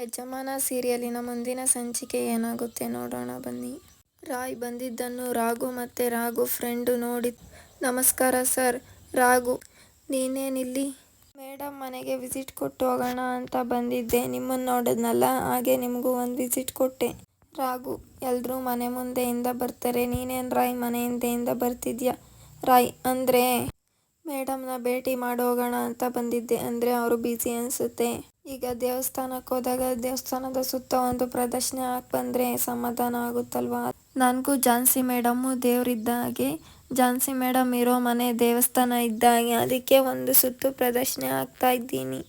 ಯಜಮಾನ ಸೀರಿಯಲಿನ ಮುಂದಿನ ಸಂಚಿಕೆ ಏನಾಗುತ್ತೆ ನೋಡೋಣ ಬನ್ನಿ. ರಾಯ್ ಬಂದಿದ್ದನ್ನು ರಾಘು ಮತ್ತೆ ರಾಘು ಫ್ರೆಂಡು ನೋಡಿ, ನಮಸ್ಕಾರ ಸರ್. ರಾಘು, ನೀನೇನಿಲ್ಲಿ? ಮೇಡಮ್ ಮನೆಗೆ ವಿಸಿಟ್ ಕೊಟ್ಟು ಹೋಗೋಣ ಅಂತ ಬಂದಿದ್ದೆ. ನಿಮ್ಮನ್ನು ನೋಡಿದ್ನಲ್ಲ, ಹಾಗೆ ನಿಮಗೂ ಒಂದು ವಿಸಿಟ್ ಕೊಟ್ಟೆ. ರಾಘು ಎಲ್ಲರೂ ಮನೆ ಮುಂದೆಯಿಂದ ಬರ್ತಾರೆ. ನೀನೇನು ರಾಯ್ ಮನೆ ಹಿಂದೆಯಿಂದ ಬರ್ತಿದ್ಯಾ? ರಾಯ್, ಅಂದರೆ ಮೇಡಮ್ನ ಭೇಟಿ ಮಾಡೋಗೋಣ ಅಂತ ಬಂದಿದ್ದೆ. ಅಂದರೆ ಅವರು ಬ್ಯುಸಿ ಅನ್ಸುತ್ತೆ. ಈಗ ದೇವಸ್ಥಾನಕ್ಕೆ ಹೋದಾಗ ದೇವಸ್ಥಾನದ ಸುತ್ತ ಒಂದು ಪ್ರದಕ್ಷಿಣೆ ಬಂದರೆ ಸಮಾಧಾನ ಆಗುತ್ತಲ್ವಾ. ನನಗೂ ಝಾನ್ಸಿ ಮೇಡಮ್ಮು ದೇವ್ರಿದ್ದಾಗೆ. ಝಾನ್ಸಿ ಮೇಡಮ್ ಇರೋ ಮನೆ ದೇವಸ್ಥಾನ ಇದ್ದ ಹಾಗೆ ಅದಕ್ಕೆ ಒಂದು ಸುತ್ತು ಪ್ರದರ್ಶನ ಹಾಕ್ತಾ ಇದ್ದೀನಿ.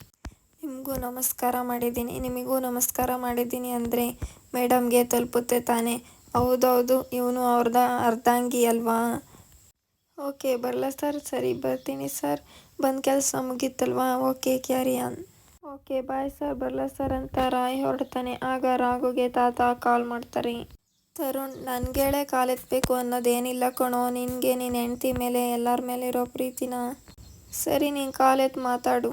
ನಿಮಗೂ ನಮಸ್ಕಾರ ಮಾಡಿದ್ದೀನಿ. ನಿಮಗೂ ನಮಸ್ಕಾರ ಮಾಡಿದ್ದೀನಿ ಅಂದರೆ ಮೇಡಮ್ಗೆ ತಲುಪುತ್ತೆ ತಾನೇ? ಹೌದೌದು, ಇವನು ಅವ್ರದ ಅರ್ಧಾಂಗಿ ಅಲ್ವಾ? ಓಕೆ ಬರಲ್ಲ ಸರ್? ಸರಿ, ಬರ್ತೀನಿ ಸರ್. ಬಂದು ಕೆಲಸ ಮುಗೀತಲ್ವಾ? Okay, carry on. Okay, bye sir ಬರಲ್ಲ ಸರ್ ಅಂತ ರಾಯ್ ಹೊರಡ್ತಾನೆ. ಆಗ ರಾಘುಗೆ ತಾತ ಕಾಲ್ ಮಾಡ್ತಾರೆ. ತರುಣ್ ನನಗೇಳೆ ಕಾಲೆತ್ತಬೇಕು ಅನ್ನೋದೇನಿಲ್ಲ ಕಣೋ. ನಿನಗೆ ನಿನ್ನ ಹೆಂಡ್ತಿ ಮೇಲೆ, ಎಲ್ಲರ ಮೇಲೆ ಇರೋ ಪ್ರೀತಿನ. ಸರಿ, ನೀನು ಕಾಲ್ ಎತ್ತಿ ಮಾತಾಡು.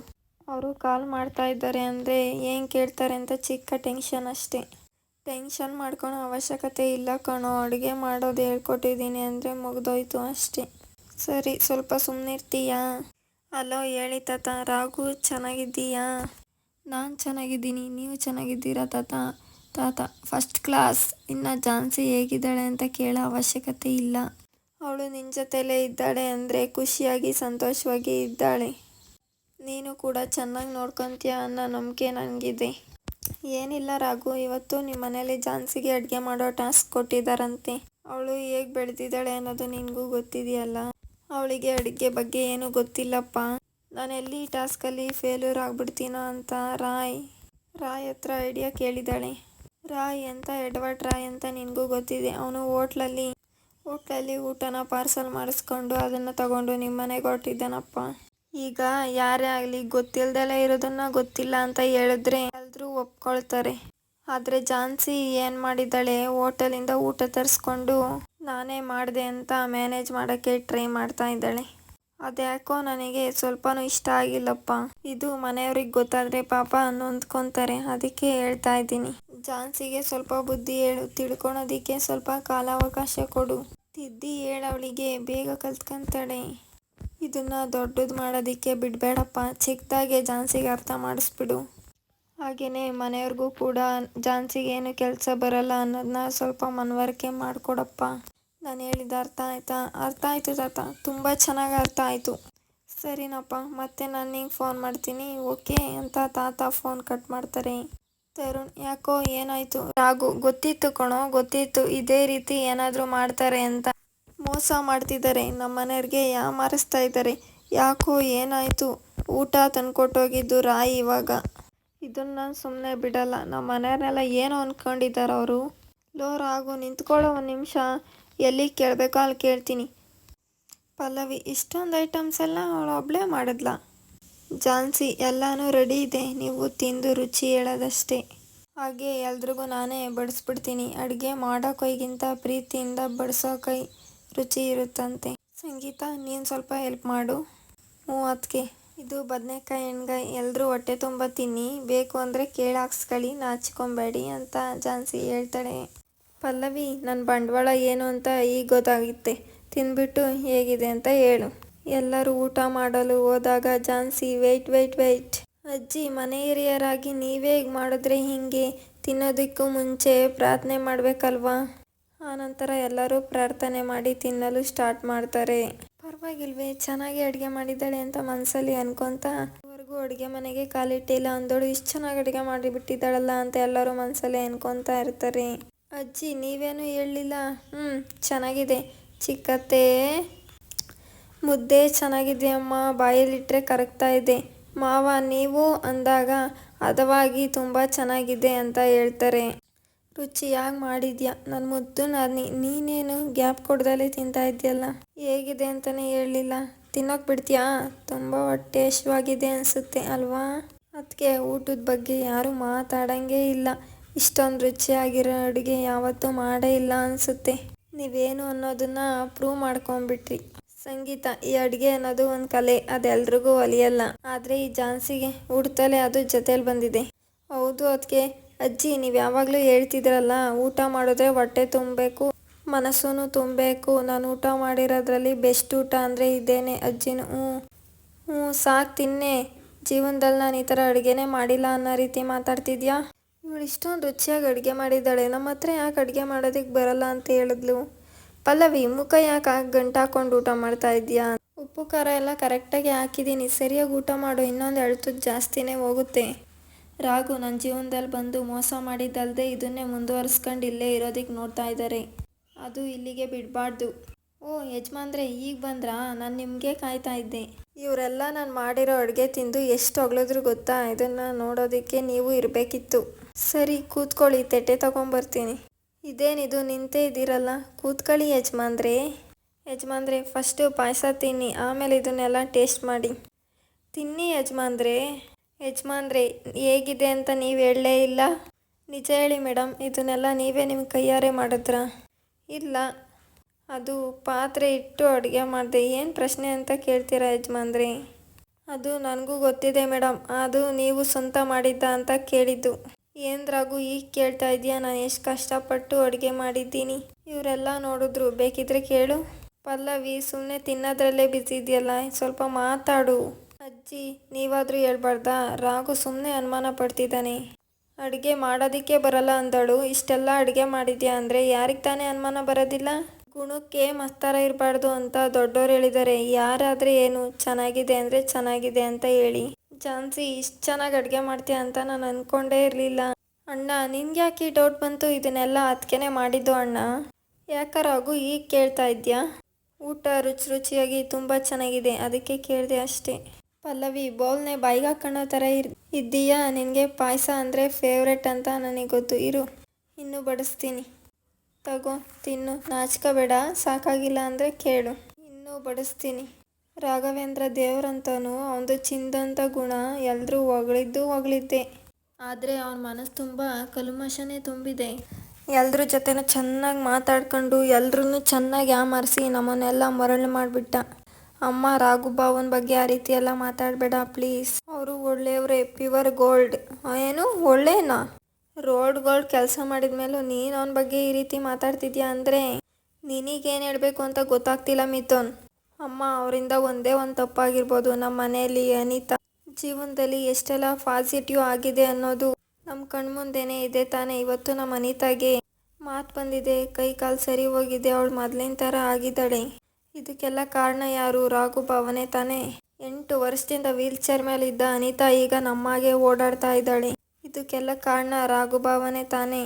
ಅವರು ಕಾಲ್ ಮಾಡ್ತಾ ಇದ್ದಾರೆ ಅಂದರೆ ಏನು ಕೇಳ್ತಾರೆ ಅಂತ ಚಿಕ್ಕ ಟೆನ್ಷನ್ ಅಷ್ಟೇ. ಟೆನ್ಷನ್ ಮಾಡ್ಕೊಳೋ ಅವಶ್ಯಕತೆ ಇಲ್ಲ ಕಣೋ. ಅಡುಗೆ ಮಾಡೋದು ಹೇಳ್ಕೊಟ್ಟಿದ್ದೀನಿ ಅಂದರೆ ಮುಗ್ದೋಯ್ತು ಅಷ್ಟೇ. ಸರಿ, ಸ್ವಲ್ಪ ಸುಮ್ಮನಿರ್ತೀಯಾ ಅಲೋ ಹೇಳಿ ತಾತ. ರಾಘು, ಚೆನ್ನಾಗಿದ್ದೀಯಾ? ನಾನ್ ಚೆನ್ನಾಗಿದ್ದೀನಿ. ನೀವು ಚೆನ್ನಾಗಿದ್ದೀರಾ ತಾತ? ತಾತ ಫಸ್ಟ್ ಕ್ಲಾಸ್. ಇನ್ನು ಝಾನ್ಸಿ ಹೇಗಿದ್ದಾಳೆ ಅಂತ ಕೇಳೋ ಅವಶ್ಯಕತೆ ಇಲ್ಲ. ಅವಳು ನಿನ್ನ ಜೊತೆಲೇ ಇದ್ದಾಳೆ ಅಂದರೆ ಖುಷಿಯಾಗಿ, ಸಂತೋಷವಾಗಿ ಇದ್ದಾಳೆ. ನೀನು ಕೂಡ ಚೆನ್ನಾಗಿ ನೋಡ್ಕೊತೀಯ ಅನ್ನೋ ನಂಬಿಕೆ ನನಗಿದೆ ಏನಿಲ್ಲ ರಾಘು, ಇವತ್ತು ನಿಮ್ಮ ಮನೇಲಿ ಝಾನ್ಸಿಗೆ ಅಡುಗೆ ಮಾಡೋ ಟಾಸ್ಕ್ ಕೊಟ್ಟಿದ್ದಾರಂತೆ ಅವಳು ಹೇಗೆ ಬೆಳೆದಿದ್ದಾಳೆ ಅನ್ನೋದು ನಿನಗೂ ಗೊತ್ತಿದೆಯಲ್ಲ ಅವಳಿಗೆ ಅಡುಗೆ ಬಗ್ಗೆ ಏನೂ ಗೊತ್ತಿಲ್ಲಪ್ಪ. ನಾನೆಲ್ಲಿ ಎಲ್ಲಿ ಟಾಸ್ಕಲ್ಲಿ ಫೇಲ್ಯೂರ್ ಆಗಿಬಿಡ್ತೀನೋ ಅಂತ ರಾಯ್ ರಾಯ್ ಹತ್ರ ಐಡಿಯಾ ಕೇಳಿದ್ದಾಳೆ ರಾಯ್ ಅಂತ ಎಡ್ವರ್ಡ್ ರಾಯ್ ಅಂತ ನಿನಗೂ ಗೊತ್ತಿದೆ. ಅವನು ಹೋಟ್ಲಲ್ಲಿ ಹೋಟ್ಲಲ್ಲಿ ಊಟನ ಪಾರ್ಸಲ್ ಮಾಡಿಸ್ಕೊಂಡು ಅದನ್ನು ತಗೊಂಡು ನಿಮ್ಮನೆಗೆ ಹೊರಟಿದ್ದಾನಪ್ಪ ಈಗ ಯಾರೇ ಆಗಲಿ ಗೊತ್ತಿಲ್ಲದೆಲ್ಲ ಇರೋದನ್ನ ಗೊತ್ತಿಲ್ಲ ಅಂತ ಹೇಳಿದ್ರೆ ಎಲ್ಲರೂ ಒಪ್ಕೊಳ್ತಾರೆ. ಆದರೆ ಝಾನ್ಸಿ ಏನು ಮಾಡಿದ್ದಾಳೆ ಹೋಟೆಲಿಂದ ಊಟ ತರಿಸ್ಕೊಂಡು ನಾನೇ ಮಾಡಿದೆ ಅಂತ ಮ್ಯಾನೇಜ್ ಮಾಡೋಕ್ಕೆ ಟ್ರೈ ಮಾಡ್ತಾ ಇದಾಳೆ. ಅದ್ಯಾಕೋ ನನಗೆ ಸ್ವಲ್ಪನೂ ಇಷ್ಟ ಆಗಿಲ್ಲಪ್ಪ. ಇದು ಮನೆಯವ್ರಿಗೆ ಗೊತ್ತಾದ್ರೆ ಪಾಪ ನೊಂದ್ಕೊಂತಾರೆ. ಅದಕ್ಕೆ ಹೇಳ್ತಾ ಇದ್ದೀನಿ. ಝಾನ್ಸಿಗೆ ಸ್ವಲ್ಪ ಬುದ್ಧಿ ಹೇಳು. ತಿಳ್ಕೊಳೋದಿಕ್ಕೆ ಸ್ವಲ್ಪ ಕಾಲಾವಕಾಶ ಕೊಡು. ತಿದ್ದಿ ಹೇಳವಳಿಗೆ ಬೇಗ ಕಲ್ತ್ಕಂತಾಳೆ. ಇದನ್ನ ದೊಡ್ಡದು ಮಾಡೋದಿಕ್ಕೆ ಬಿಡ್ಬೇಡಪ್ಪ. ಚಿಕ್ದಾಗೆ ಝಾನ್ಸಿಗೆ ಅರ್ಥ ಮಾಡಿಸ್ಬಿಡು. ಹಾಗೇನೇ ಮನೆಯವ್ರಿಗೂ ಕೂಡ ಝಾನ್ಸಿಗೇನು ಕೆಲಸ ಬರಲ್ಲ ಅನ್ನೋದನ್ನ ಸ್ವಲ್ಪ ಮನವರಿಕೆ ಮಾಡ್ಕೊಡಪ್ಪ. ನಾನ್ ಹೇಳಿದ್ದು ಅರ್ಥ ಆಯ್ತಾ? ಅರ್ಥ ಆಯಿತು ತಾತ. ತುಂಬ ಚೆನ್ನಾಗಿ ಅರ್ಥ ಆಯಿತು ಸರಿನಪ್ಪ, ಮತ್ತೆ ನಾನು ನಿಂಗೆ ಫೋನ್ ಮಾಡ್ತೀನಿ ಓಕೆ ಅಂತ ತಾತ ಫೋನ್ ಕಟ್ ಮಾಡ್ತಾರೆ. ತರುಣ್, ಯಾಕೋ ಏನಾಯಿತು ರಾಘು ಗೊತ್ತಿತ್ತು ಕಣೋ, ಗೊತ್ತಿತ್ತು ಇದೇ ರೀತಿ ಏನಾದರೂ ಮಾಡ್ತಾರೆ ಅಂತ. ಮೋಸ ಮಾಡ್ತಿದಾರೆ. ನಮ್ಮನೆಯವ್ರ್ಗೆ ಯಾಮಾರಿಸ್ತಾ ಇದ್ದಾರೆ ಯಾಕೋ ಏನಾಯಿತು ಊಟ ತಂದ್ಕೊಟ್ಟೋಗಿದ್ದು ರಾಯಿ ಇವಾಗ. ಇದನ್ನು ನಾನು ಸುಮ್ಮನೆ ಬಿಡಲ್ಲ. ನಮ್ಮ ಮನೆಯವ್ರನ್ನೆಲ್ಲ ಏನು ಅಂದ್ಕೊಂಡಿದ್ದಾರೆ ಅವರು ಲೋ ರಾಗು, ನಿಂತ್ಕೊಳ್ಳೋ ಒಂದು ನಿಮಿಷ. ಎಲ್ಲಿಗ್ ಕೇಳಬೇಕೋ ಅಲ್ಲಿ ಕೇಳ್ತೀನಿ. ಪಲ್ಲವಿ, ಇಷ್ಟೊಂದು ಐಟಮ್ಸ್ ಎಲ್ಲ ಅವ್ಳೊಬ್ಳೇ ಮಾಡಿದ್ಲಾ? ಜಾನ್ಸಿ, ಎಲ್ಲಾನು ರೆಡಿ ಇದೆ. ನೀವು ತಿಂದು ರುಚಿ ಹೇಳೋದಷ್ಟೇ. ಹಾಗೆ ಎಲ್ರಿಗೂ ನಾನೇ ಬಡಿಸ್ಬಿಡ್ತೀನಿ. ಅಡುಗೆ ಮಾಡೋ ಕೈಗಿಂತ ಪ್ರೀತಿಯಿಂದ ಬಡಿಸೋ ಕೈ ರುಚಿ ಇರುತ್ತಂತೆ. ಸಂಗೀತ, ನೀನು ಸ್ವಲ್ಪ ಹೆಲ್ಪ್ ಮಾಡು. ಅತ್ಗೆ. ಇದು ಬದನೆಕಾಯಿ ಹೆಣ್ಗಾಯಿ ಎಲ್ಲರೂ ಹೊಟ್ಟೆ ತುಂಬ ತಿನ್ನಿ. ಬೇಕು ಅಂದರೆ ಕೇಳಾಕ್ಸ್ಕೊಳ್ಳಿ ನಾಚಿಕೊಂಬೇಡಿ ಅಂತ ಜಾನ್ಸಿ ಹೇಳ್ತಾಳೆ. ಪಲ್ಲವಿ ನನ್ನ ಬಂಡವಾಳ ಏನು ಅಂತ ಈಗ ಗೊತ್ತಾಗಿತ್ತೆ ತಿಂದ್ಬಿಟ್ಟು ಹೇಗಿದೆ ಅಂತ ಹೇಳು. ಎಲ್ಲರೂ ಊಟ ಮಾಡಲು ಹೋದಾಗ ಜಾನ್ಸಿ, ವೆಯ್ಟ್ ವೆಯ್ಟ್ ವೆಯ್ಟ್ ಅಜ್ಜಿ ಮನೆ ಹಿರಿಯರಾಗಿ ನೀವೇ ಮಾಡಿದ್ರೆ ಹಿಂಗೆ? ತಿನ್ನೋದಕ್ಕೂ ಮುಂಚೆ ಪ್ರಾರ್ಥನೆ ಮಾಡಬೇಕಲ್ವಾ ಆನಂತರ ಎಲ್ಲರೂ ಪ್ರಾರ್ಥನೆ ಮಾಡಿ ತಿನ್ನಲು ಸ್ಟಾರ್ಟ್ ಮಾಡ್ತಾರೆ. ಪರವಾಗಿಲ್ವೇ, ಚೆನ್ನಾಗಿ ಅಡುಗೆ ಮಾಡಿದ್ದಾಳೆ ಅಂತ ಮನಸ್ಸಲ್ಲಿ ಅನ್ಕೊಂತ ಇದುವರೆಗೂ ಅಡುಗೆ ಮನೆಗೆ ಕಾಲಿಟ್ಟಿಲ್ಲ ಅಂದೋಳು, ಇಷ್ಟು ಚೆನ್ನಾಗಿ ಅಡುಗೆ ಮಾಡಿಬಿಟ್ಟಿದ್ದಾಳಲ್ಲ ಅಂತ ಎಲ್ಲರೂ ಮನಸ್ಸಲ್ಲಿ ಅನ್ಕೊತಾ ಇರ್ತಾರೆ. ಅಜ್ಜಿ, ನೀವೇನು ಹೇಳಲಿಲ್ಲ ಹ್ಞೂ ಚೆನ್ನಾಗಿದೆ. ಚಿಕ್ಕತ್ತೆ ಮುದ್ದೆ ಚೆನ್ನಾಗಿದೆ ಅಮ್ಮ. ಬಾಯಲ್ಲಿಟ್ಟರೆ ಕರಗ್ತಾ ಇದೆ. ಮಾವ, ನೀವು ಅಂದಾಗ ಹದವಾಗಿ ತುಂಬ ಚೆನ್ನಾಗಿದೆ ಅಂತ ಹೇಳ್ತಾರೆ. ರುಚಿಯಾಗಿ ಮಾಡಿದ್ಯಾ ನನ್ನ ಮುದ್ದು ನಾನು ನೀನೇನು ಗ್ಯಾಪ್ ಕೊಡ್ದಲ್ಲೇ ತಿಂತಾ ಇದೆಯಲ್ಲ ಹೇಗಿದೆ ಅಂತಲೇ ಹೇಳಲಿಲ್ಲ ತಿನ್ನೋಕೆ ಬಿಡ್ತೀಯಾ ತುಂಬ ಹೊಟ್ಟೆ ಅನ್ಸುತ್ತೆ ಅಲ್ವಾ? ಅದಕ್ಕೆ ಊಟದ ಬಗ್ಗೆ ಯಾರೂ ಮಾತಾಡಂಗೇ ಇಲ್ಲ. ಇಷ್ಟೊಂದ್ ರುಚಿಯಾಗಿರೋ ಅಡುಗೆ ಯಾವತ್ತೂ ಮಾಡೇ ಇಲ್ಲ ಅನ್ಸುತ್ತೆ. ನೀವೇನು ಅನ್ನೋದನ್ನ ಪ್ರೂವ್ ಮಾಡ್ಕೊಂಡ್ಬಿಟ್ರಿ. ಸಂಗೀತ, ಈ ಅಡುಗೆ ಅನ್ನೋದು ಒಂದು ಕಲೆ. ಅದೆಲ್ರಿಗೂ ಒಲಿಯಲ್ಲ. ಆದರೆ ಈ ಜಾನ್ಸಿಗೆ ಹುಟ್ತಲೇ ಅದು ಜೊತೇಲಿ ಬಂದಿದೆ. ಹೌದು ಅದಕ್ಕೆ ಅಜ್ಜಿ, ನೀವು ಯಾವಾಗಲೂ ಹೇಳ್ತಿದ್ರಲ್ಲ, ಊಟ ಮಾಡಿದ್ರೆ ಹೊಟ್ಟೆ ತುಂಬಬೇಕು ಮನಸ್ಸೂ ತುಂಬಬೇಕು ನಾನು ಊಟ ಮಾಡಿರೋದ್ರಲ್ಲಿ ಬೆಸ್ಟ್ ಊಟ ಅಂದರೆ ಇದೇನೆ ಅಜ್ಜಿನೂ ಹ್ಞೂ ಹ್ಞೂ ಸಾಕು ತಿನ್ನೆ ಜೀವನದಲ್ಲಿ ನಾನು ಈ ಥರ ಅಡುಗೆನೇ ಮಾಡಿಲ್ಲ ಅನ್ನೋ ರೀತಿ ಮಾತಾಡ್ತಿದ್ಯಾ ಇವಳು ಇಷ್ಟೊಂದು ರುಚಿಯಾಗಿ ಅಡುಗೆ ಮಾಡಿದ್ದಾಳೆ. ನಮ್ಮ ಹತ್ರ ಯಾಕೆ ಅಡುಗೆ ಮಾಡೋದಕ್ಕೆ ಬರಲ್ಲ ಅಂತ ಹೇಳಿದ್ಲು. ಪಲ್ಲವಿ, ಮುಖ ಯಾಕೆ ಗಂಟು ಹಾಕೊಂಡು ಊಟ ಮಾಡ್ತಾ ಇದೆಯಾ ಉಪ್ಪು, ಖಾರ ಎಲ್ಲ ಕರೆಕ್ಟಾಗಿ ಹಾಕಿದ್ದೀನಿ. ಸರಿಯಾಗಿ ಊಟ ಮಾಡು. ಇನ್ನೊಂದು ಎರಡು ಜಾಸ್ತಿನೇ ಹೋಗುತ್ತೆ. ರಾಘು ನನ್ನ ಜೀವನದಲ್ಲಿ ಬಂದು ಮೋಸ ಮಾಡಿದ್ದಲ್ಲದೆ ಇದನ್ನೇ ಮುಂದುವರಿಸ್ಕೊಂಡು ಇಲ್ಲೇ ಇರೋದಕ್ಕೆ ನೋಡ್ತಾ ಇದ್ದಾರೆ. ಅದು ಇಲ್ಲಿಗೆ ಬಿಡಬಾರ್ದು. ಓ, ಯಜಮಾನ್ರೆ, ಈಗ ಬಂದ್ರಾ? ನಾನು ನಿಮಗೆ ಕಾಯ್ತಾ ಇದ್ದೆ. ಇವರೆಲ್ಲ ನಾನು ಮಾಡಿರೋ ಅಡುಗೆ ತಿಂದು ಎಷ್ಟು ಹೊಗಳಿದ್ರು ಗೊತ್ತಾ? ಇದನ್ನು ನೋಡೋದಕ್ಕೆ ನೀವು ಇರಬೇಕಿತ್ತು. ಸರಿ, ಕೂತ್ಕೊಳ್ಳಿ, ತೆಟ್ಟೆ ತಗೊಂಬರ್ತೀನಿ. ಇದೇನಿದು, ನಿಂತೇ ಇದ್ದೀರಲ್ಲ? ಕೂತ್ಕೊಳ್ಳಿ, ಯಜಮಾನ್ರೆ. ಯಜಮಾನ್ರೆ, ಫಸ್ಟು ಪಾಯಸ ತಿನ್ನಿ, ಆಮೇಲೆ ಇದನ್ನೆಲ್ಲ ಟೇಸ್ಟ್ ಮಾಡಿ. ತಿನ್ನಿ, ಯಜಮಾನ್ರೆ. ಯಜಮಾನ್ರೆ, ಹೇಗಿದೆ ಅಂತ ನೀವು ಹೇಳಲೇ ಇಲ್ಲ. ನಿಜ ಹೇಳಿ ಮೇಡಮ್ ಇದನ್ನೆಲ್ಲ ನೀವೇ ನಿಮ್ಮ ಕೈಯಾರೆ ಮಾಡಿದ್ರಾ? ಇಲ್ಲ ಅದು ಪಾತ್ರೆ ಇಟ್ಟು ಅಡುಗೆ ಮಾಡಿದೆ. ಏನು ಪ್ರಶ್ನೆ ಅಂತ ಕೇಳ್ತೀರಾ ಯಜಮಾನ್ರಿ? ಅದು ನನಗೂ ಗೊತ್ತಿದೆ ಮೇಡಮ್ ಅದು ನೀವು ಸ್ವಂತ ಮಾಡಿದ್ದ ಅಂತ ಕೇಳಿದ್ದು. ಏನ್ರಾಗು ಈಗ ಕೇಳ್ತಾ ಇದೆಯಾ? ನಾನು ಎಷ್ಟು ಕಷ್ಟಪಟ್ಟು ಅಡುಗೆ ಮಾಡಿದ್ದೀನಿ. ಇವರೆಲ್ಲ ನೋಡಿದ್ರು. ಬೇಕಿದ್ರೆ ಕೇಳು. ಪಲ್ಲವಿ ಸುಮ್ಮನೆ ತಿನ್ನೋದ್ರಲ್ಲೇ ಬಿಸಿ ಇದೆಯಲ್ಲ, ಸ್ವಲ್ಪ ಮಾತಾಡು. ಅಜ್ಜಿ, ನೀವಾದರೂ ಹೇಳ್ಬಾರ್ದಾ? ರಾಘು ಸುಮ್ಮನೆ ಅನುಮಾನ ಪಡ್ತಿದ್ದಾನೆ. ಅಡುಗೆ ಮಾಡೋದಕ್ಕೆ ಬರಲ್ಲ ಅಂದಳು. ಇಷ್ಟೆಲ್ಲ ಅಡುಗೆ ಮಾಡಿದ್ಯಾ ಅಂದರೆ ಯಾರಿಗೆ ತಾನೇ ಅನುಮಾನ ಬರೋದಿಲ್ಲ? ಗುಣಕ್ಕೆ ಮಸ್ತಾರ ಇರಬಾರ್ದು ಅಂತ ದೊಡ್ಡೋರು ಹೇಳಿದ್ದಾರೆ ಯಾರಾದರೆ ಏನು? ಚೆನ್ನಾಗಿದೆ ಅಂದರೆ ಚೆನ್ನಾಗಿದೆ ಅಂತ ಹೇಳಿ. ಜಾನ್ಸಿ, ಇಷ್ಟು ಚೆನ್ನಾಗಿ ಅಡುಗೆ ಮಾಡ್ತೀಯ ಅಂತ ನಾನು ಅಂದ್ಕೊಂಡೇ ಇರಲಿಲ್ಲ. ಅಣ್ಣ ನಿನ್ಗೆ ಯಾಕೆ ಡೌಟ್ ಬಂತು? ಇದನ್ನೆಲ್ಲ ಅದಕ್ಕೆ ಮಾಡಿದ್ದು ಅಣ್ಣ. ಯಾಕರಾಗು ಈಗ ಕೇಳ್ತಾ ಇದ್ಯಾ? ಊಟ ರುಚಿ ರುಚಿಯಾಗಿ ತುಂಬ ಚೆನ್ನಾಗಿದೆ. ಅದಕ್ಕೆ ಕೇಳಿದೆ ಅಷ್ಟೇ. ಪಲ್ಲವಿ, ಬೌಲ್ನೆ ಬಾಯಿಗೆ ಹಾಕೊಳ್ಳೋ ಥರ ಇರ್, ಇದ್ದೀಯಾ? ನಿನಗೆ ಪಾಯಸ ಅಂದರೆ ಫೇವ್ರೆಟ್ ಅಂತ ನನಗೆ ಗೊತ್ತು. ಇರು, ಇನ್ನೂ ಬಡಿಸ್ತೀನಿ. ತಗೋ, ತಿನ್ನು. ನಾಚ್ಕೋಬೇಡ ಸಾಕಾಗಿಲ್ಲ ಅಂದರೆ ಕೇಳು. ಇನ್ನೂ ಬಡಿಸ್ತೀನಿ. ರಾಘವೇಂದ್ರ ದೇವ್ರಂತನೂ ಅವನದು ಚಿಂದಂತ ಗುಣ ಎಲ್ಲರೂ ಹೊಗಳಿದ್ದು ಹೊಗಳಿದ್ದೆ. ಆದರೆ ಅವನ ಮನಸ್ಸು ತುಂಬ ಕಲ್ಮಶನೇ ತುಂಬಿದೆ. ಎಲ್ಲರ ಜೊತೆನೂ ಚೆನ್ನಾಗಿ ಮಾತಾಡ್ಕೊಂಡು ಎಲ್ರೂ ಚೆನ್ನಾಗಿ ಯಾಮಾರಿಸಿ ನಮ್ಮನ್ನೆಲ್ಲ ಮರಳು ಮಾಡಿಬಿಟ್ಟ. ಅಮ್ಮ ರಾಘು ಬಗ್ಗೆ ಆ ರೀತಿ ಎಲ್ಲ ಮಾತಾಡಬೇಡ, ಪ್ಲೀಸ್. ಅವರು ಒಳ್ಳೆಯವರೇ ಪ್ಯೂವರ್ ಗೋಲ್ಡ್. ಏನು? ಒಳ್ಳೆನಾ? ರೋಡ್ ಗೋಲ್ಡ್ ಕೆಲಸ ಮಾಡಿದ ಮೇಲೂ ನೀನು ಅವನ ಬಗ್ಗೆ ಈ ರೀತಿ ಮಾತಾಡ್ತಿದ್ಯಾ ಅಂದರೆ ನಿನಗೇನು ಹೇಳಬೇಕು ಅಂತ ಗೊತ್ತಾಗ್ತಿಲ್ಲ ಮಿಥುನ್. ಅಮ್ಮ ಅವರಿಂದ ಒಂದೇ ಒಂದು ತಪ್ಪಾಗಿರ್ಬೋದು. ನಮ್ಮ ಮನೆಯಲ್ಲಿ ಅನಿತಾ ಜೀವನದಲ್ಲಿ ಎಷ್ಟೆಲ್ಲ ಪಾಸಿಟಿವ್ ಆಗಿದೆ ಅನ್ನೋದು ನಮ್ಮ ಕಣ್ಮುಂದೆನೇ ಇದೆ ತಾನೇ. ಇವತ್ತು ನಮ್ಮ ಅನಿತಾಗೆ ಮಾತು ಬಂದಿದೆ. ಕೈ ಕಾಲು ಸರಿ ಹೋಗಿದೆ. ಅವಳು ಮೊದಲಿನ ಥರ ಆಗಿದ್ದಾಳೆ. ಇದಕ್ಕೆಲ್ಲ ಕಾರಣ ಯಾರು? ರಾಘು ಭಾವನೆ ತಾನೇ. ಎಂಟು ವರ್ಷದಿಂದ ವೀಲ್ ಚೇರ್ ಮೇಲೆ ಇದ್ದ ಅನಿತಾ ಈಗ ನಮ್ಮಾಗೆ ಓಡಾಡ್ತಾ ಇದ್ದಾಳೆ. ಇದಕ್ಕೆಲ್ಲ ಕಾರಣ ರಾಘು ಭಾವನೆ ತಾನೇ.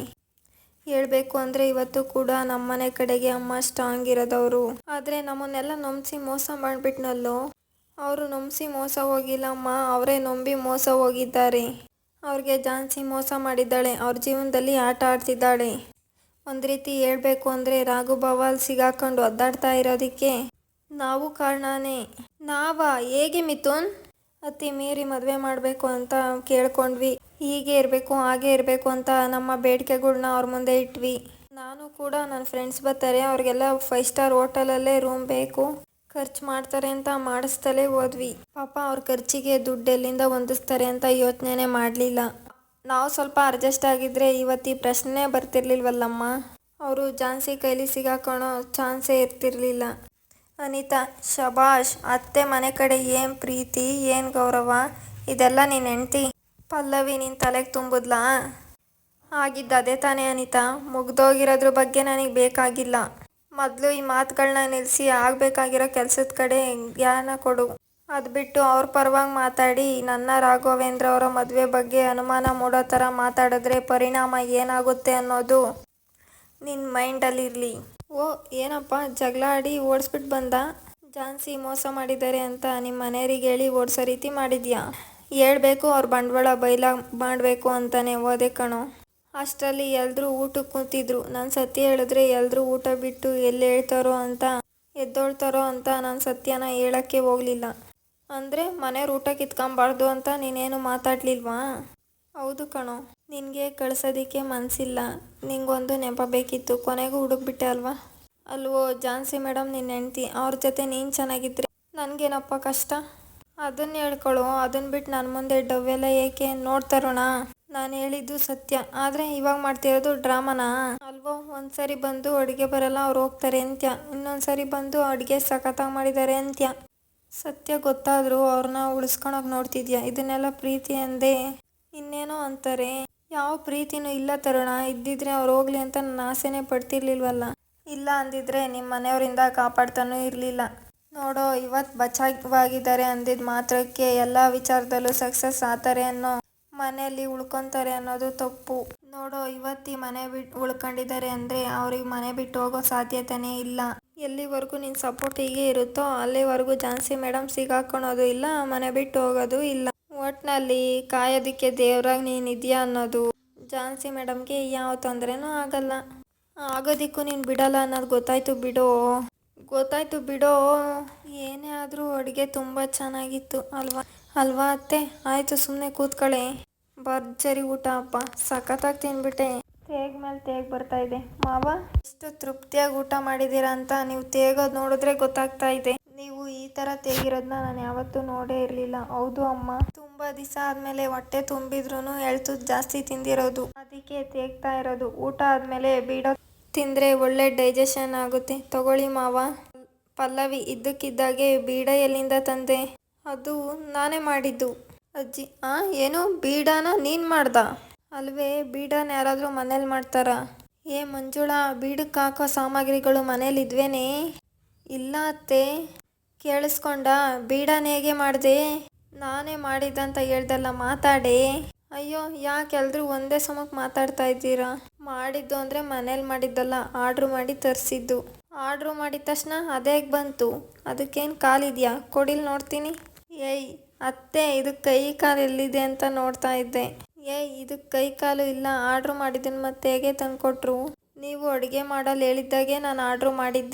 ಹೇಳಬೇಕು ಅಂದರೆ ಇವತ್ತು ಕೂಡ ನಮ್ಮನೆ ಕಡೆಗೆ ಅಮ್ಮ ಸ್ಟ್ರಾಂಗ್ ಇರೋದವರು. ಆದರೆ ನಮ್ಮನ್ನೆಲ್ಲ ನಂಬಿಸಿ ಮೋಸ ಮಾಡಿಬಿಟ್ನಲ್ಲೋ? ಅವರು ನಂಬಿಸಿ ಮೋಸ ಹೋಗಿಲ್ಲಮ್ಮ ಅವರೇ ನಂಬಿ ಮೋಸ ಹೋಗಿದ್ದಾರೆ. ಅವ್ರಿಗೆ ಜಾನ್ಸಿ ಮೋಸ ಮಾಡಿದ್ದಾಳೆ, ಅವ್ರ ಜೀವನದಲ್ಲಿ ಆಟ ಆಡ್ತಿದ್ದಾಳೆ. ಒಂದು ರೀತಿ ಹೇಳಬೇಕು ಅಂದರೆ ರಾಘು ಸಿಗಾಕೊಂಡು ಒದ್ದಾಡ್ತಾ ಇರೋದಕ್ಕೆ ನಾವು ಕಾರಣನೇ. ನಾವಾ ಹೇಗೆ ಮಿಥುನ್? ಅತಿ ಮೀರಿ ಮದುವೆ ಮಾಡಬೇಕು ಅಂತ ಕೇಳ್ಕೊಂಡ್ವಿ. ಹೀಗೆ ಇರಬೇಕು, ಹಾಗೆ ಇರಬೇಕು ಅಂತ ನಮ್ಮ ಬೇಡಿಕೆಗಳನ್ನ ಅವ್ರ ಮುಂದೆ ಇಟ್ವಿ. ನಾನು ಕೂಡ ನನ್ನ ಫ್ರೆಂಡ್ಸ್ ಬರ್ತಾರೆ, ಅವ್ರಿಗೆಲ್ಲ ಫೈವ್ ಸ್ಟಾರ್ ಹೋಟೆಲಲ್ಲೇ ರೂಮ್ ಬೇಕು. ಖರ್ಚು ಮಾಡ್ತಾರೆ ಅಂತ ಮಾಡಿಸ್ತಲೇ ಹೋದ್ವಿ. ಪಾಪ ಅವ್ರ ಖರ್ಚಿಗೆ ದುಡ್ಡು ಎಲ್ಲಿಂದ ಹೊಂದಿಸ್ತಾರೆ ಅಂತ ಯೋಚನೆನೇ ಮಾಡಲಿಲ್ಲ. ನಾವು ಸ್ವಲ್ಪ ಅಡ್ಜಸ್ಟ್ ಆಗಿದ್ರೆ ಇವತ್ತು ಪ್ರಶ್ನೆ ಬರ್ತಿರ್ಲಿಲ್ವಲ್ಲಮ್ಮ? ಅವರು ಜಾನ್ಸಿ ಕೈಲಿ ಸಿಗಾಕೊಳ್ಳೋ ಚಾನ್ಸೇ ಇರ್ತಿರ್ಲಿಲ್ಲ. ಅನಿತಾ, ಶಬಾಷ್, ಅತ್ತೆ ಮನೆ ಕಡೆ ಏನು ಪ್ರೀತಿ, ಏನು ಗೌರವ? ಇದೆಲ್ಲ ನೀನು ಹೆಂಡ್ತಿ? ಪಲ್ಲವಿ ನಿನ್ನ ತಲೆಗೆ ತುಂಬಿದ್ಲಾ? ಆಗಿದ್ದು ಅದೇ ತಾನೇ ಅನಿತಾ. ಮುಗ್ದೋಗಿರೋದ್ರ ಬಗ್ಗೆ ನನಗೆ ಬೇಕಾಗಿಲ್ಲ. ಮೊದಲು ಈ ಮಾತುಗಳನ್ನ ನಿಲ್ಲಿಸಿ ಆಗಬೇಕಾಗಿರೋ ಕೆಲಸದ ಕಡೆ ಜ್ಞಾನ ಕೊಡು. ಅದು ಬಿಟ್ಟು ಅವ್ರ ಪರವಾಗಿ ಮಾತಾಡಿ, ನನ್ನ ರಾಘವೇಂದ್ರ ಅವರ ಮದುವೆ ಬಗ್ಗೆ ಅನುಮಾನ ಮೂಡೋ ಥರ ಮಾತಾಡಿದ್ರೆ ಪರಿಣಾಮ ಏನಾಗುತ್ತೆ ಅನ್ನೋದು ನಿನ್ನ ಮೈಂಡಲ್ಲಿರಲಿ. ಓ, ಏನಪ್ಪ, ಜಗಳ ಆಡಿ ಓಡಿಸ್ಬಿಟ್ಟು ಬಂದ? ಜಾನ್ಸಿ ಮೋಸ ಮಾಡಿದ್ದಾರೆ ಅಂತ ನಿಮ್ಮ ಮನೆಯವ್ರಿಗೆ ಹೇಳಿ ಓಡಿಸೋ ರೀತಿ ಮಾಡಿದ್ಯಾ? ಹೇಳ್ಬೇಕು, ಅವ್ರ ಬಂಡವಾಳ ಬೈಲ ಮಾಡಬೇಕು ಅಂತಾನೆ ಓದೆ ಕಣೋ. ಅಷ್ಟರಲ್ಲಿ ಎಲ್ಲರೂ ಊಟಕ್ಕೆ ಕೂತಿದ್ರು. ನಾನು ಸತ್ಯ ಹೇಳಿದ್ರೆ ಎಲ್ಲರೂ ಊಟ ಬಿಟ್ಟು ಎಲ್ಲಿ ಹೇಳ್ತಾರೋ ಅಂತ, ಎದ್ದೋಳ್ತಾರೋ ಅಂತ ನಾನು ಸತ್ಯನ ಹೇಳೋಕ್ಕೆ ಹೋಗಲಿಲ್ಲ. ಅಂದರೆ ಮನೆಯವ್ರು ಊಟ ಕಿತ್ಕೊಂಬಾರ್ದು ಅಂತ ನೀನೇನು ಮಾತಾಡ್ಲಿಲ್ವಾ? ಹೌದು ಕಣೋ. ನಿನಗೆ ಕಳ್ಸೋದಕ್ಕೆ ಮನಸ್ಸಿಲ್ಲ ನಿಂಗೊಂದು ನೆಪ ಬೇಕಿತ್ತು. ಕೊನೆಗೂ ಹುಡುಕ್ಬಿಟ್ಟೆ ಅಲ್ವಾ? ಅಲ್ವೋ, ಜಾನ್ಸಿ ಮೇಡಮ್ ನಿನ್ನ ಹೆಂಡ್ತಿ. ಅವ್ರ ಜೊತೆ ನೀನು ಚೆನ್ನಾಗಿದ್ರೆ ನನಗೇನಪ್ಪ ಕಷ್ಟ? ಅದನ್ನ ಹೇಳ್ಕೊಳು. ಅದನ್ನ ಬಿಟ್ಟು ನನ್ನ ಮುಂದೆ ಡವ್ವೆಲ್ಲ ಏಕೆ ನೋಡ್ತಾರೋಣ? ನಾನು ಹೇಳಿದ್ದು ಸತ್ಯ. ಆದರೆ ಇವಾಗ ಮಾಡ್ತಿರೋದು ಡ್ರಾಮಾನಾ? ಅಲ್ವೋ, ಒಂದ್ಸರಿ ಬಂದು ಅಡುಗೆ ಬರಲ್ಲ, ಅವ್ರು ಹೋಗ್ತಾರೆ ಅಂತ್ಯ. ಇನ್ನೊಂದ್ಸರಿ ಬಂದು ಅಡುಗೆ ಸಖತ್ತಾಗಿ ಮಾಡಿದ್ದಾರೆ ಅಂತ್ಯ. ಸತ್ಯ ಗೊತ್ತಾದರೂ ಅವ್ರನ್ನ ಉಳಿಸ್ಕೊಳಕ್ ನೋಡ್ತಿದ್ಯಾ? ಇದನ್ನೆಲ್ಲ ಪ್ರೀತಿ ಅಂದೆ? ಇನ್ನೇನೋ ಅಂತಾರೆ. ಯಾವ ಪ್ರೀತಿನೂ ಇಲ್ಲ ತರೋಣ. ಇದ್ದಿದ್ರೆ ಅವ್ರು ಹೋಗ್ಲಿ ಅಂತ ನಾನು ಆಸೆನೇ ಪಡ್ತಿರ್ಲಿಲ್ವಲ್ಲ? ಇಲ್ಲ ಅಂದಿದ್ರೆ ನಿಮ್ಮ ಮನೆಯವರಿಂದ ಕಾಪಾಡ್ತಾನೂ ಇರಲಿಲ್ಲ. ನೋಡೋ ಇವತ್ತು ಬಚಾವಾಗಿದ್ದಾರೆ ಅಂದಿದ್ ಮಾತ್ರಕ್ಕೆ ಎಲ್ಲ ವಿಚಾರದಲ್ಲೂ ಸಕ್ಸಸ್ ಆತಾರೆ ಅನ್ನೋ ಮನೆಯಲ್ಲಿ ಉಳ್ಕೊಂತಾರೆ ಅನ್ನೋದು ತಪ್ಪು. ನೋಡೋ ಇವತ್ತಿ ಮನೆ ಬಿಟ್ಟು ಉಳ್ಕೊಂಡಿದ್ದಾರೆ ಅಂದ್ರೆ ಅವ್ರಿಗೆ ಮನೆ ಬಿಟ್ಟು ಹೋಗೋ ಸಾಧ್ಯತೆನೇ ಇಲ್ಲ. ಎಲ್ಲಿವರೆಗೂ ನಿನ್ನ ಸಪೋರ್ಟ್ ಹೀಗೆ ಇರುತ್ತೋ ಅಲ್ಲಿವರೆಗೂ ಜಾನ್ಸಿ ಮೇಡಮ್ ಸಿಗಾಕೊಳೋದು ಇಲ್ಲ, ಮನೆ ಬಿಟ್ಟು ಹೋಗೋದು ಇಲ್ಲ. ಒಟ್ನಲ್ಲಿ ಕಾಯೋದಿಕ್ಕೆ ದೇವ್ರಾಗಿ ನೀನ್ ಇದೆಯಾ ಅನ್ನೋದು ಜಾನ್ಸಿ ಮೇಡಮ್ಗೆ ಯಾವ ತೊಂದರೆನೂ ಆಗಲ್ಲ. ಆಗೋದಿಕ್ಕೂ ನೀನು ಬಿಡಲ್ಲ ಅನ್ನೋದು ಗೊತ್ತಾಯ್ತು ಬಿಡೋ. ಗೊತ್ತಾಯ್ತು ಬಿಡೋ. ಏನೇ ಆದರೂ ಅಡುಗೆ ತುಂಬ ಚೆನ್ನಾಗಿತ್ತು, ಅಲ್ವಾ? ಅಲ್ವಾ ಅತ್ತೆ? ಆಯಿತು ಸುಮ್ಮನೆ ಕೂತ್ಕೊಳ್ಳಿ ಭರ್ಜರಿ ಊಟ, ಅಪ್ಪ. ಸಖತ್ತಾಗಿ ತಿನ್ಬಿಟ್ಟೆ. ತೇಗ್ ಮೇಲೆ ತೇಗ್ ಬರ್ತಾ ಇದೆ. ಮಾವ ಎಷ್ಟು ತೃಪ್ತಿಯಾಗಿ ಊಟ ಮಾಡಿದ್ದೀರಾ ಅಂತ ನೀವು ತೇಗೋದು ನೋಡಿದ್ರೆ ಗೊತ್ತಾಗ್ತಾ ಇದೆ. ನೀವು ಈ ಥರ ತೇಗಿರೋದನ್ನ ನಾನು ಯಾವತ್ತೂ ನೋಡೇ ಇರಲಿಲ್ಲ. ಹೌದು, ಅಮ್ಮ. ತುಂಬ ದಿವಸ ಆದಮೇಲೆ ಹೊಟ್ಟೆ ತುಂಬಿದ್ರೂ ಎಳ್ತು ಜಾಸ್ತಿ ತಿಂದಿರೋದು. ಅದಕ್ಕೆ ತೇಗ್ತಾ ಇರೋದು. ಊಟ ಆದಮೇಲೆ ಬಿಡೋ ತಿಂದರೆ ಒಳ್ಳೆ ಡೈಜೆಷನ್ ಆಗುತ್ತೆ. ತಗೊಳ್ಳಿ ಮಾವ. ಪಲ್ಲವಿ ಇದ್ದಕ್ಕಿದ್ದಾಗೆ ಬೀಡ ಎಲ್ಲಿಂದ ತಂದೆ? ಅದು ನಾನೇ ಮಾಡಿದ್ದು. ಅಜ್ಜಿ, ಆ, ಏನು? ಬೀಡಾನ ನೀನು ಮಾಡ್ದ? ಅಲ್ವೇ, ಬೀಡಾನ ಯಾರಾದರೂ ಮನೇಲಿ ಮಾಡ್ತಾರಾ? ಏ ಮಂಜುಳಾ ಬೀಡಕ್ಕೆ ಹಾಕೋ ಸಾಮಗ್ರಿಗಳು ಮನೇಲಿದ್ವೇನೆ? ಇಲ್ಲ ಅತ್ತೆ. ಕೇಳಿಸ್ಕೊಂಡ, ಬೀಡಾನ ಹೇಗೆ ಮಾಡಿದೆ? ನಾನೇ ಮಾಡಿದ್ದಂತ ಹೇಳ್ದಲ್ಲ ಮಾತಾಡೆ? ಅಯ್ಯೋ, ಯಾಕೆ ಎಲ್ಲರೂ ಒಂದೇ ಸಮಕ್ಕೆ ಮಾತಾಡ್ತಾ ಇದ್ದೀರಾ? ಮಾಡಿದ್ದು ಅಂದರೆ ಮನೇಲಿ ಮಾಡಿದ್ದಲ್ಲ, ಆರ್ಡ್ರ್ ಮಾಡಿ ತರಿಸಿದ್ದು. ಆರ್ಡ್ರ್ ಮಾಡಿದ ತಕ್ಷಣ ಅದೇ ಬಂತು. ಅದಕ್ಕೇನು ಕಾಲಿದೆಯಾ ಕೊಡಿಲ್ ನೋಡ್ತೀನಿ. ಏಯ್, ಅತ್ತೆ, ಇದು ಕೈ ಕಾಲು ಎಲ್ಲಿದೆ ಅಂತ ನೋಡ್ತಾ ಇದ್ದೆ. ಏಯ್, ಇದು ಕೈ ಕಾಲು ಇಲ್ಲ, ಆರ್ಡ್ರ್ ಮಾಡಿದ್ದನ್ನು ಮತ್ತೆ ಹೇಗೆ ತಂದುಕೊಟ್ರು? ನೀವು ಅಡುಗೆ ಮಾಡಲು ಹೇಳಿದ್ದಾಗೆ ನಾನು ಆರ್ಡ್ರ್ ಮಾಡಿದ್ದೆ.